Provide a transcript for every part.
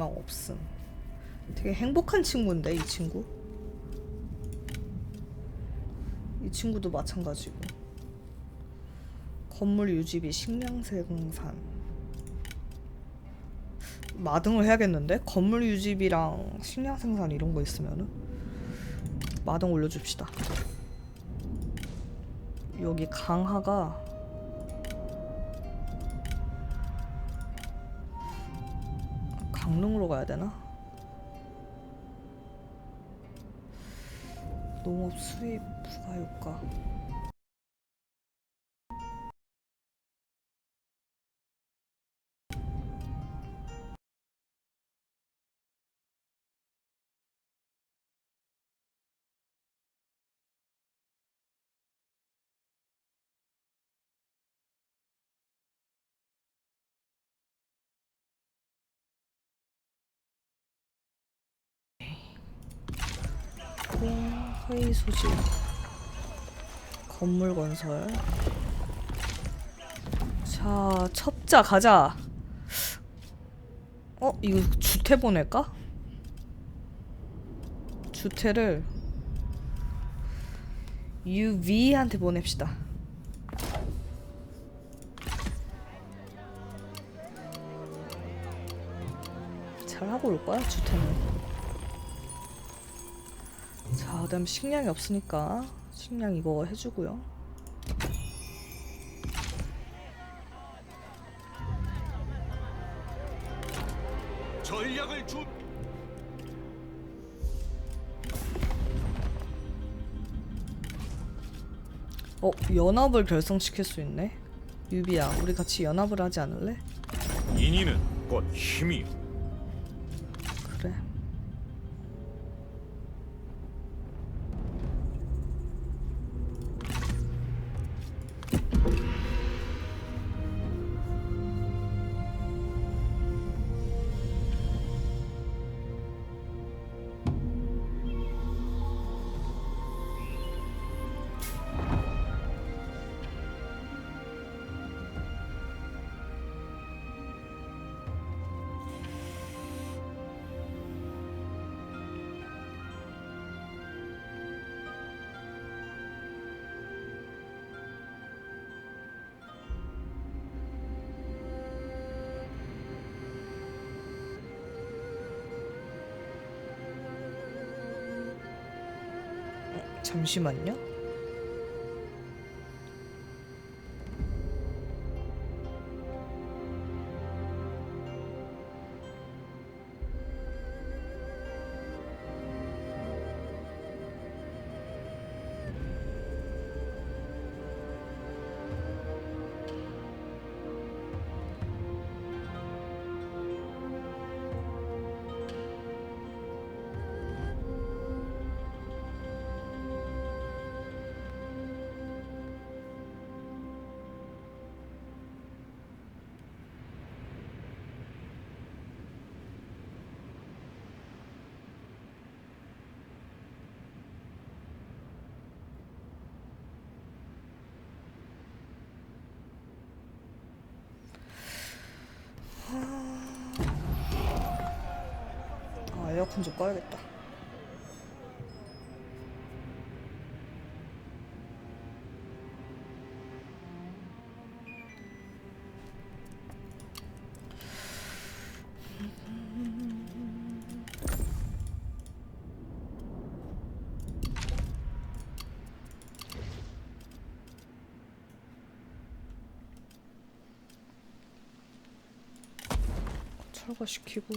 희망 없음. 되게 행복한 친구인데 이 친구. 이 친구도 마찬가지고. 건물 유지비, 식량 생산. 마등을 해야겠는데? 건물 유지비랑 식량 생산 이런 거 있으면은 마등 올려줍시다. 여기 강화가 강릉으로 가야 되나? 농업 수입 부가 효과. 회의 소지. 건물 건설. 자 첩자 가자. 어 이거 주태 보낼까? 주태를 UV한테 보냅시다. 잘 하고 올 거야 주태는 자, 그다음 식량이 없으니까 식량 이거 해주고요. 전략을 주 어, 연합을 결성시킬 수 있네. 유비야, 우리 같이 연합을 하지 않을래? 인의는 곧 힘이요. 잠시만요. 아, 에어컨 좀 꺼야겠다. 철거시키고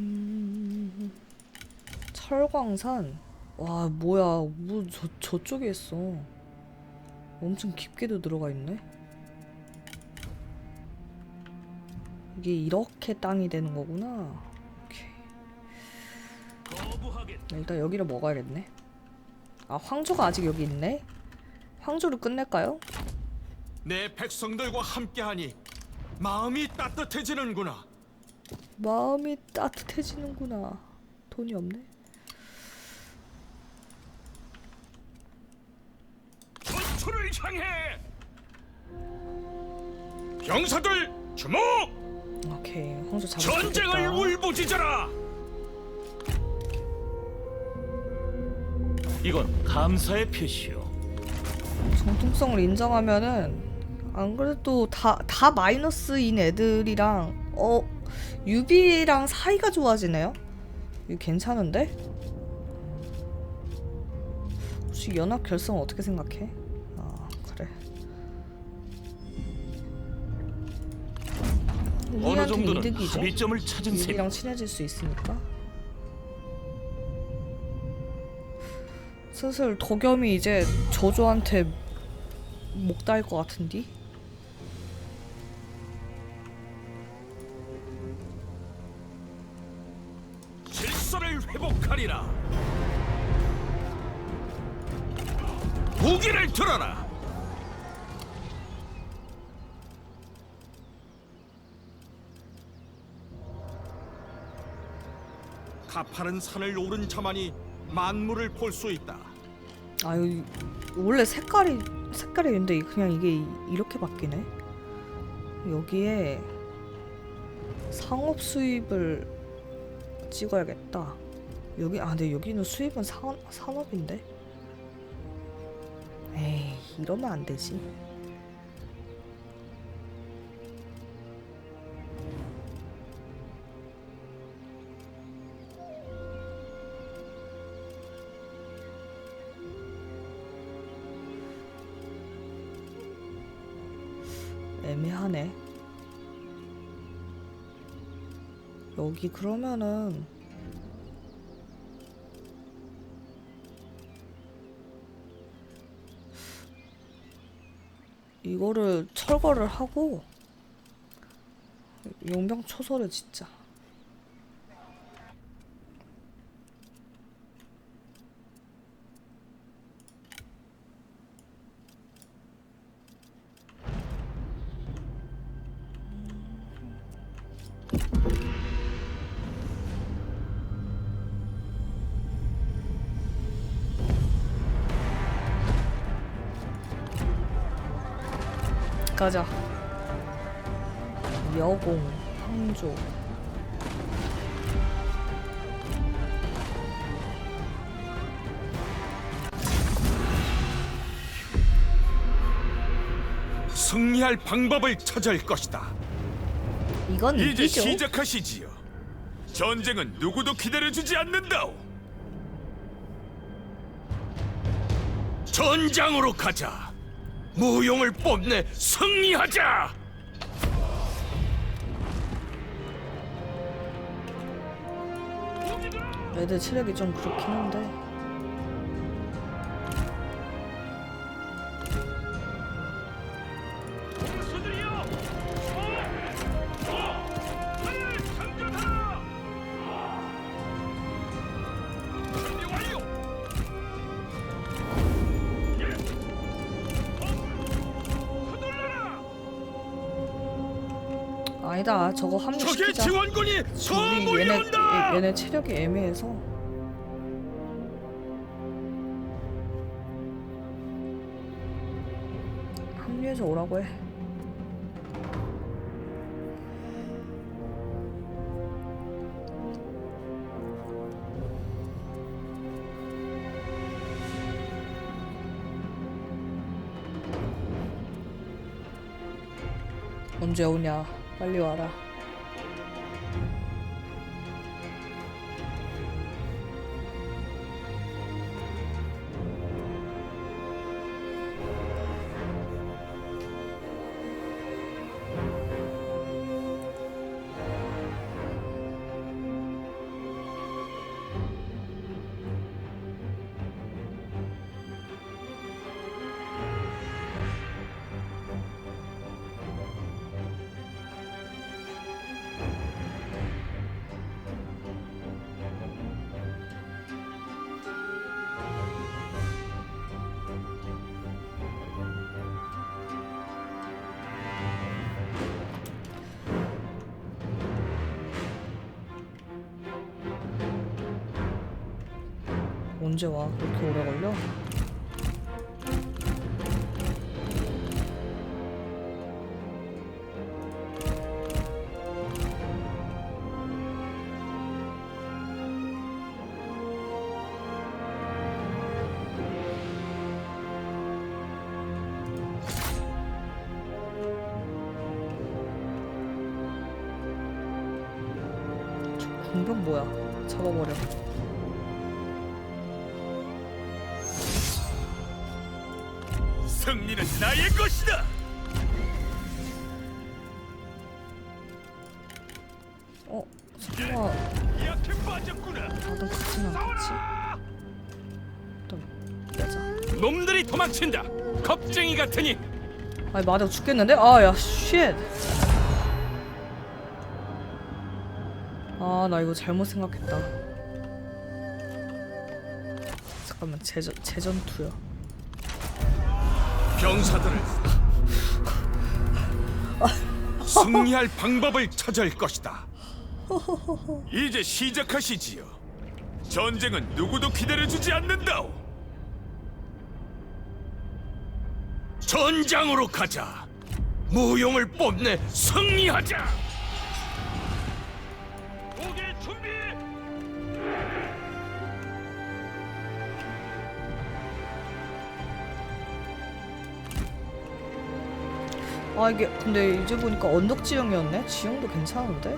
음, 철광산? 와 뭐야. 뭐 저, 저쪽에 있어. 엄청 깊게도 들어가 있네. 이게 이렇게 땅이 되는 거구나. 오케이. 네, 일단 여기를 먹어야겠네. 아 황조가 아직 여기 있네? 황조를 끝낼까요? 내 백성들과 함께하니 마음이 따뜻해지는구나. 마음이 따뜻해지는구나. 돈이 없네 향해 병사들 주목! 오케이 황소 잡을 수 전쟁을. 울부짖어라. 이건 감사의 표시요. 정통성을 인정하면은 안 그래도 다 다 마이너스인 애들이랑 어 유비랑 사이가 좋아지네요. 이거 괜찮은데? 혹시 연합 결성 어떻게 생각해? 어느 우리한테 정도는 이득이죠. 합의점을 찾은 셈. 유비랑 친해질 수 있으니까. 슬슬 도겸이 이제 저조한테 목 달릴 것 같은디? 질서를 회복하리라. 무기를 들어라. 가파른 산을 오른 자만이 만물을 볼 수 있다. 아유 원래 색깔이 색깔이 근데 그냥 이게 이- 이렇게 바뀌네. 여기에 상업 수입을 찍어야겠다. 여기 아 근데 여기는 수입은 산 산업인데. 에이 이러면 안 되지. 애매하네. 여기 그러면은 이거를 철거를 하고 용병 초소를 짓자. 가자. 여공, 황조. 승리할 방법을 찾을 것이다. 이건 이제 이기죠. 시작하시지요. 전쟁은 누구도 기다려주지 않는다오. 전장으로 가자. 무용을 뽐내 승리하자. 애들 체력이 좀 그렇긴 한데. 아니다. 저거 적의 합류시키자. 지원군이 우리 얘네 몰려온다. 얘- 얘네 체력이 애매해서. 합류해서 오라고 해. 언제 오냐? 빨리 와라. 언제 와? 그렇게 오래 걸려? 승리는 나의 것이다. 어? 설마 이렇게 빠졌구나. 않겠지? 일단 빼자. 놈들이 도망친다. 겁쟁이 같으니 아니 마대가 죽겠는데? 아야 쉣. 아 나 이거 잘못 생각했다. 잠깐만 재전 재전투야. 병사들을 승리할 방법을 찾을 것이다. 이제 시작하시지요. 전쟁은 누구도 기다려 주지 않는다오. 전장으로 가자. 무용을 뽐내 승리하자. 무기 준비. 아 이게 근데 이제 보니까 언덕 지형이었네? 지형도 괜찮은데?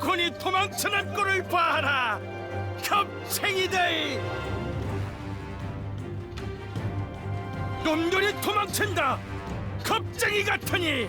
적군이 도망치는 꼴을 봐라. 겁쟁이들. 놈들이 도망친다. 겁쟁이 같으니.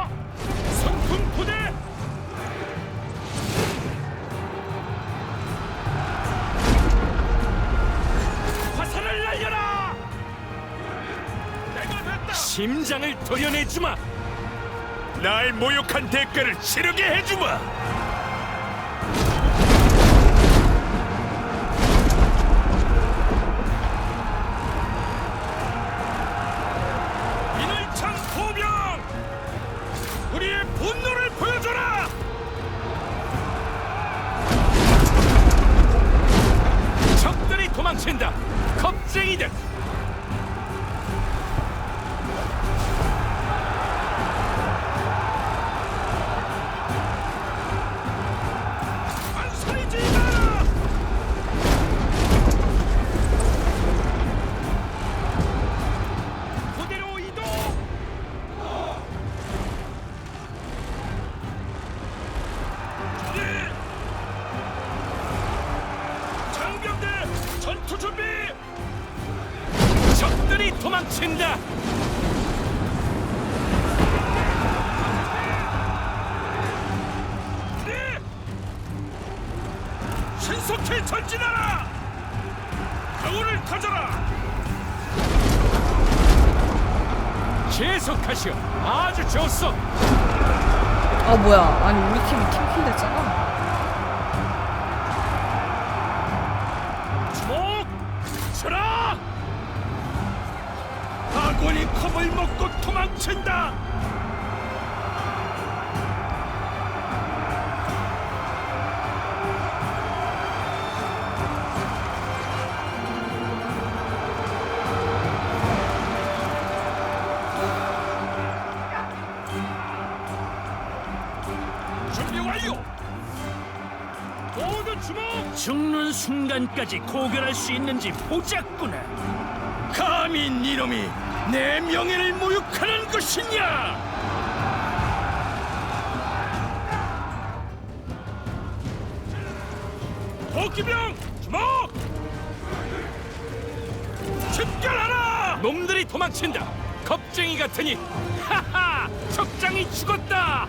심장을 도려내주마. 날 모욕한 대가를 치르게 해주마. 아주 좋소. 아 뭐야 아니 우리 팀이 팀킬 됐잖아 주목! 쳐라! 아군이 겁을 먹고 도망친다. 순간까지 고결할 수 있는지 보자꾸나. 감히 니놈이 내 명예를 모욕하는 것이냐? 복귀병 주목! 집결하라! 놈들이 도망친다. 겁쟁이 같으니 하하! 적장이 죽었다.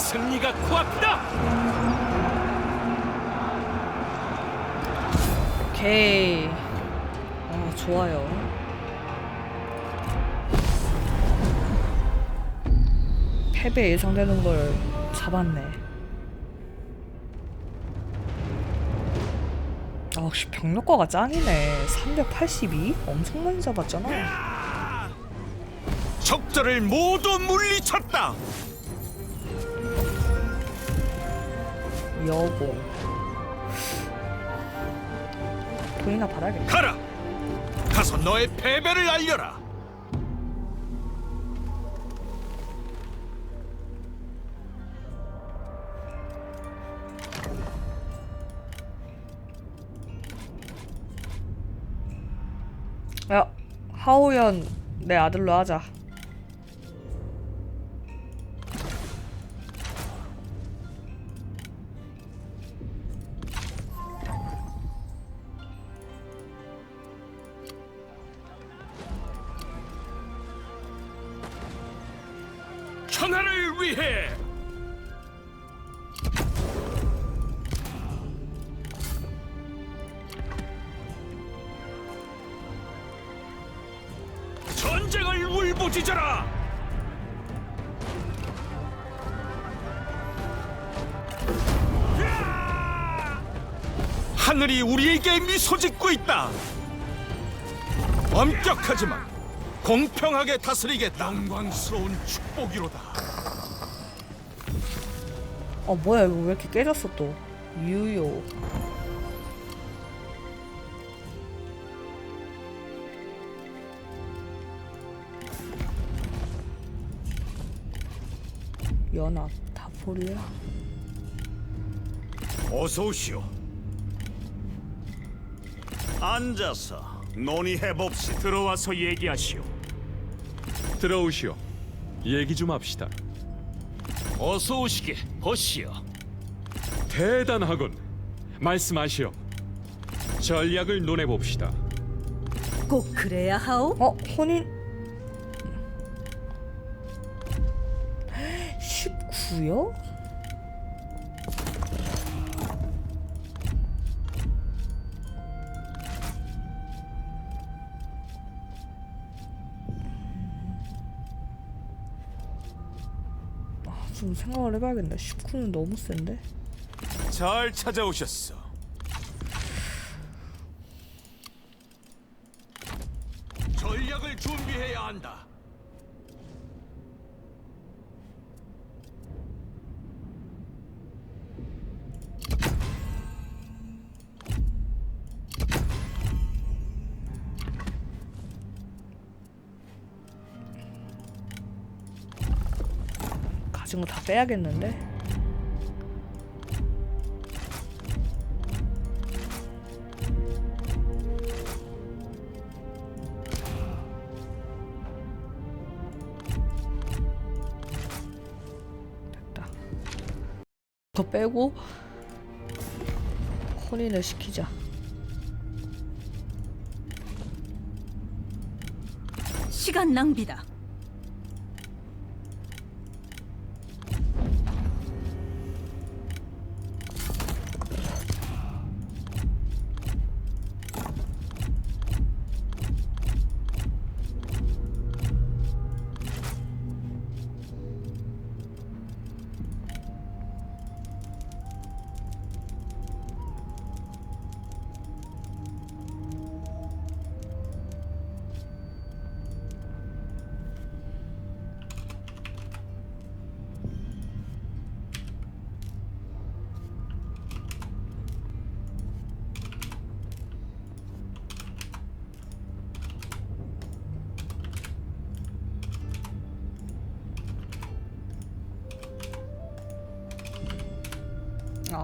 승리가 코앞이다. 오케이 아 좋아요 패배 예상되는 걸 잡았네 아 역시 병력과가 짱이네 382? 엄청 많이 잡았잖아 적들을 모두 물리쳤다. 여공 돈이나 받아야겠다 가라. 가서 너의 패배를 알려라. 야 하오연 내 아들로 하자 있다. 엄격하지만 공평하게 다스리겠다 영광스러운 축복이로다. 어 뭐야 이거 왜 이렇게 깨졌어 또? 유효. 연합 다포리야 어서 오시오. 앉아서 논의해 봅시다. 들어와서 얘기하시오. 들어오시오. 얘기 좀 합시다. 어서 오시게 보시오 대단하군. 말씀하시오. 전략을 논해 봅시다. 꼭 그래야 하오? 어 혼인 19요? 생각을 해봐야겠네. 19는 너무 센데? 잘 찾아오셨어 전략을 준비해야 한다. 가진 거다 빼야겠는데? 됐다. 더 빼고 혼인을 시키자. 시간 낭비다.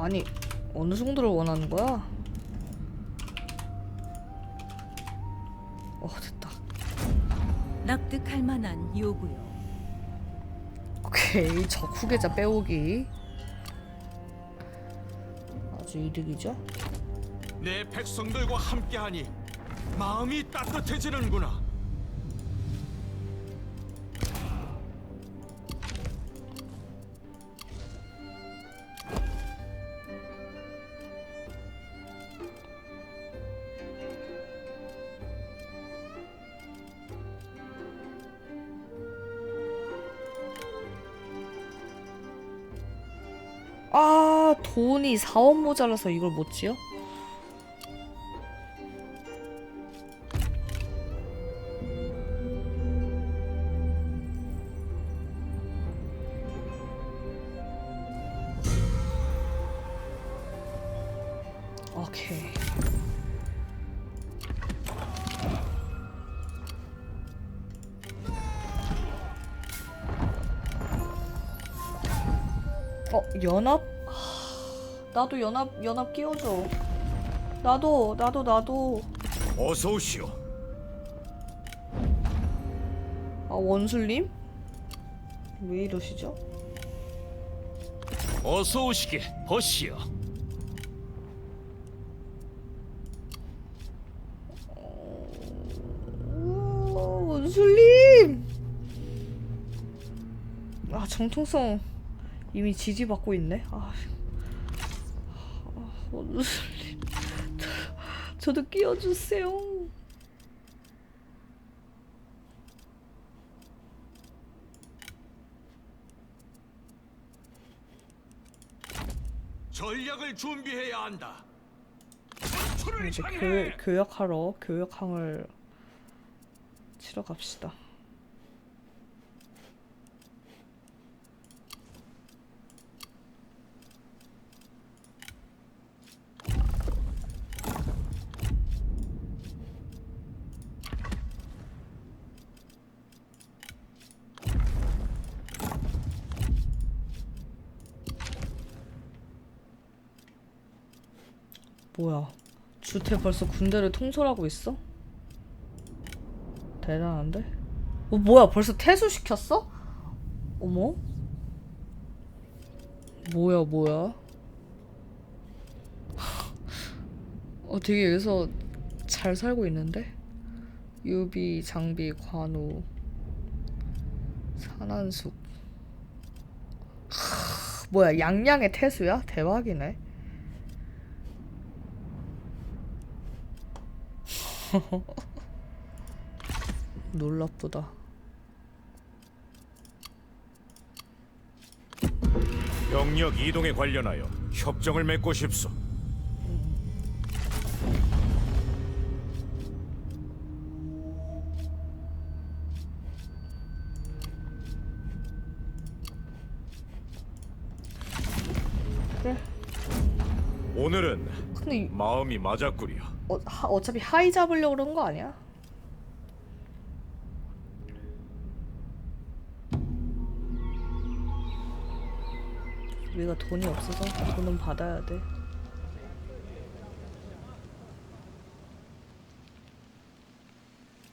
아니 어느 정도를 원하는 거야? 어 됐다. 납득할 만한 요구요. 오케이 적 후계자 빼오기. 아주 이득이죠? 내 백성들과 함께하니 마음이 따뜻해지는구나. 돈이 4원 모자라서 이걸 못 지어? 어 연합? 하, 나도 연합 연합 끼워줘. 나도 나도 나도. 어서 오시오. 아 원술님? 왜 이러시죠? 어서 오시게 버시어. 우와, 원술님! 아 정통성 이미 지지받고 있네. 아, 저- 저도 끼워주세요. 전략을 준비해야 한다. 이제 교, 교역하러 교역항을 치러 갑시다. 뭐야? 주태 벌써 군대를 통솔하고 있어? 대단한데? 어 뭐야 벌써 퇴수시켰어? 어머? 뭐야 뭐야? 어 되게 여기서 잘 살고 있는데? 유비, 장비, 관우, 산한숙 하, 뭐야 양양의 태수야? 대박이네 놀랍보다 병력 이동에 관련하여 협정을 맺고 싶소. 마음이 맞았구려. 어, 하, 어차피 하이 잡으려고 그런 거 아니야? 우리가 돈이 없어서 돈은 받아야 돼.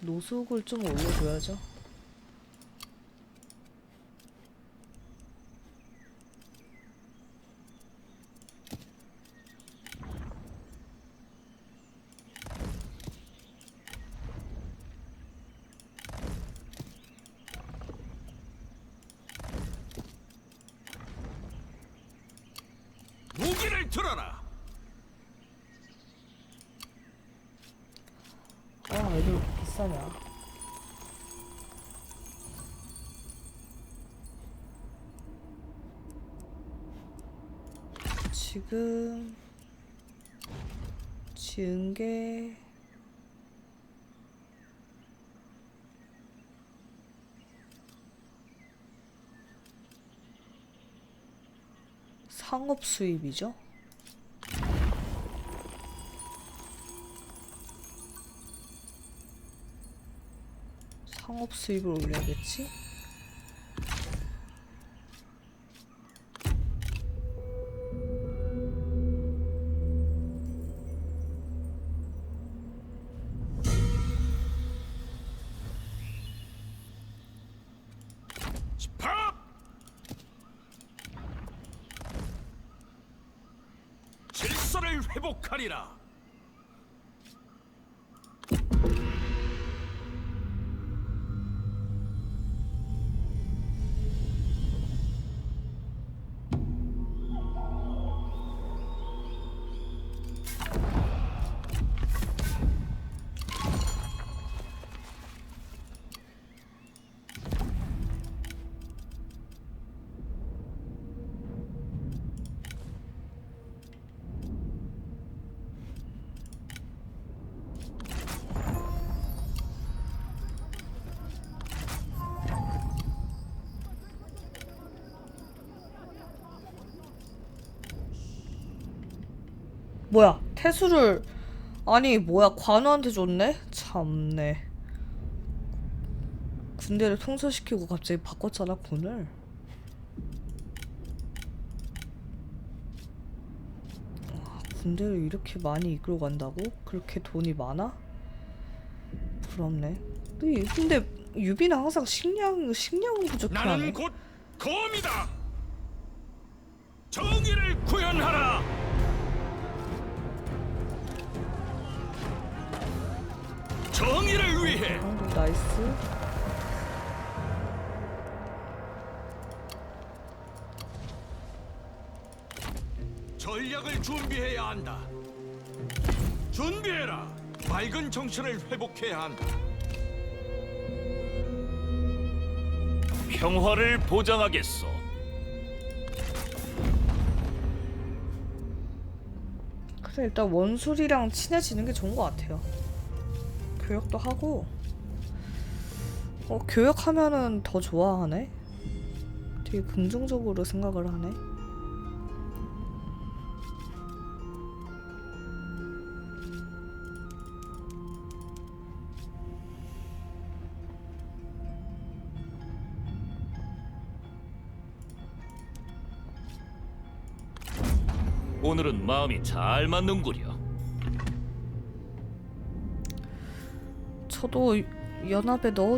노숙을 좀 올려줘야죠. 무기를 들어라. 아, 왜 이렇게 비싸냐? 지금 지은 게 상업 수입이죠? 상업 수입을 올려야겠지? 뭐야 태수를 아니 뭐야 관우한테 줬네? 참네 군대를 통솔시키고 갑자기 바꿨잖아 군을 와, 군대를 이렇게 많이 이끌고 간다고? 그렇게 돈이 많아? 부럽네 근데, 유비는 항상 식량, 식량은 부족해 나는 곧 검이다. 정의를 구현하라. 정의를 위해 어, 나이스 전략을 준비해야 한다. 준비해라. 맑은 정신을 회복해야 한다. 평화를 보장하겠소. 그래 일단 원술이랑 친해지는 게 좋은 것 같아요. 교역도 하고 어 교역하면은 더 좋아하네. 되게 긍정적으로 생각을 하네. 오늘은 마음이 잘 맞는구려. 저도 연합에 넣어